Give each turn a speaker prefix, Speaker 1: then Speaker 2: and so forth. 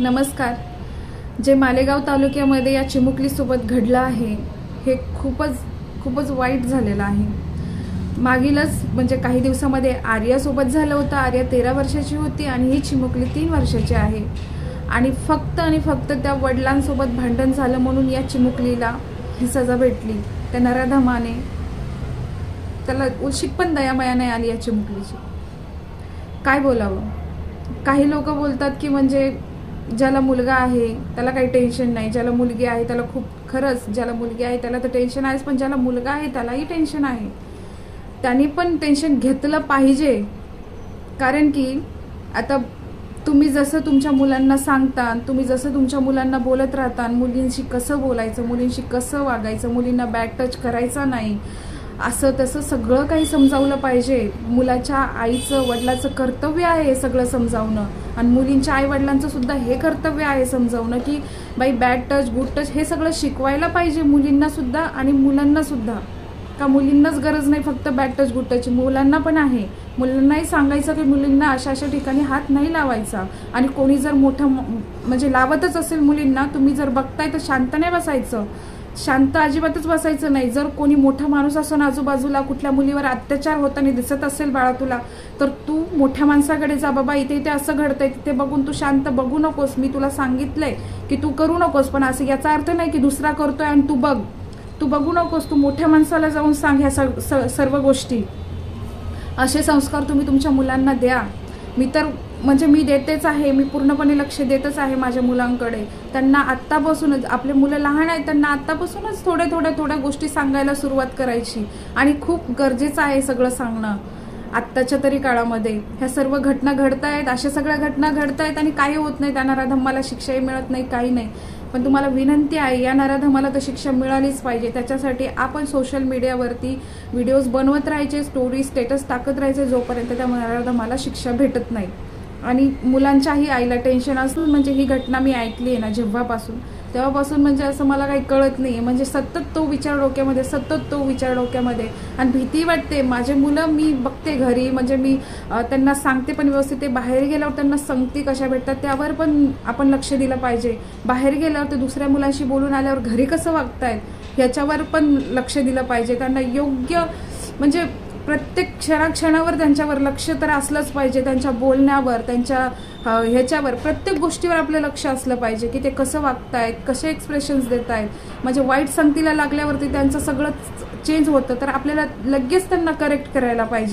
Speaker 1: नमस्कार. जे मालेगाव तालुक्यामध्ये या चिमुकलीसोबत घडलं आहे हे खूपच खूपच वाईट झालेलं आहे. मागीलच म्हणजे काही दिवसामध्ये आर्यासोबत झालं होतं. आर्या तेरा वर्षाची होती आणि ही चिमुकली तीन वर्षाची आहे. आणि फक्त आणि फक्त त्या वडिलांसोबत भांडण झालं म्हणून या चिमुकलीला ही सजा भेटली. त्या नराधमाने त्याला उलशिक पण दयामया नाही आली या चिमुकलीची. काय बोलावं? काही लोक बोलतात की म्हणजे ज्याला मुलगा आहे त्याला काही टेन्शन नाही. ज्याला मुलगी आहे त्याला खूप खरंच ज्याला मुलगी आहे त्याला तर टेन्शन आहेच पण ज्याला मुलगा आहे त्यालाही टेन्शन आहे. त्यांनी पण टेन्शन घेतलं पाहिजे. कारण की आता तुम्ही जसं तुमच्या मुलांना सांगता तुम्ही जसं तुमच्या मुलांना बोलत राहता मुलींशी कसं बोलायचं मुलींशी कसं वागायचं मुलींना बॅक टच करायचा नाही. असं तसं सगळं काही समजावलं पाहिजे. मुलाच्या आईचं वडिलाचं कर्तव्य आहे हे सगळं समजावणं. आणि मुलींच्या आई वडिलांचं सुद्धा हे कर्तव्य आहे समजावणं की बाई बॅड टच गुड टच हे सगळं शिकवायला पाहिजे मुलींना सुद्धा आणि मुलांना सुद्धा. का मुलींनाच गरज नाही फक्त बॅड टच गुड टच मुलांना पण आहे. मुलांनाही सांगायचं की मुलींना अशा अशा ठिकाणी हात नाही लावायचा. आणि कोणी जर मोठं म्हणजे लावतच असेल मुलींना तुम्ही जर बघताय तर शांत नाही बसायचं. शांत अजिबातच बसायचं नाही. जर कोणी मोठा माणूस असून आजूबाजूला कुठल्या मुलीवर अत्याचार होताना दिसत असेल बाळा तुला तर तू मोठ्या माणसाकडे जा बाबा. इथे इथे असं घडतंय तिथे बघून तू शांत बघू नकोस. मी तुला सांगितलंय की तू करू नकोस पण असं याचा अर्थ नाही की दुसरा करतोय आणि तू बघ. तू बघू नकोस तू मोठ्या माणसाला जाऊन सांग ह्या स- सर्व गोष्टी. असे संस्कार तुम्ही तुमच्या मुलांना द्या. मी तर म्हणजे मी देतेच आहे मी पूर्णपणे लक्ष देतच आहे माझ्या मुलांकडे. त्यांना आत्तापासूनच आपले मुलं लहान आहेत त्यांना आत्तापासूनच थोड्या थोड्या थोड्या गोष्टी सांगायला सुरुवात करायची. आणि खूप गरजेचं आहे सगळं सांगणं आत्ताच्या तरी काळामध्ये. ह्या सर्व घटना घडतायत अशा सगळ्या घटना घडतायत आणि काही होत नाही. त्यांना नराधमाला शिक्षाही मिळत नाही काही नाही. पण तुम्हाला विनंती आहे या नराधमाला तर शिक्षा मिळालीच पाहिजे. त्याच्यासाठी आपण सोशल मीडियावरती व्हिडिओज बनवत राहायचे स्टोरी स्टेटस टाकत राहायचे जोपर्यंत त्या नराधमाला शिक्षा भेटत नाही. आणि मुलांच्याही आईला टेन्शन असून म्हणजे ही घटना मी ऐकली आहे ना जेव्हापासून तेव्हापासून म्हणजे असं मला काही कळत नाही आहे म्हणजे सतत तो विचार डोक्यामध्ये सतत तो विचार डोक्यामध्ये. आणि भीती वाटते माझे मुलं मी बघते घरी म्हणजे मी त्यांना सांगते पण व्यवस्थित ते बाहेर गेल्यावर त्यांना संगती कशा भेटतात त्यावर पण आपण लक्ष दिलं पाहिजे. बाहेर गेल्यावर ते दुसऱ्या मुलांशी बोलून आल्यावर घरी कसं वागतायत ह्याच्यावर पण लक्ष दिलं पाहिजे. त्यांना योग्य म्हणजे प्रत्येक क्षणाक्षणावर त्यांच्यावर लक्ष तर असलंच पाहिजे. त्यांच्या बोलण्यावर त्यांच्या ह्याच्यावर प्रत्येक गोष्टीवर आपलं लक्ष असलं पाहिजे की ते कसं वागतायत कसे एक्सप्रेशन्स देत आहेत म्हणजे वाईट संगतीला लागल्यावरती त्यांचं सगळं चेंज होतं तर आपल्याला लगेच त्यांना करेक्ट करायला पाहिजे.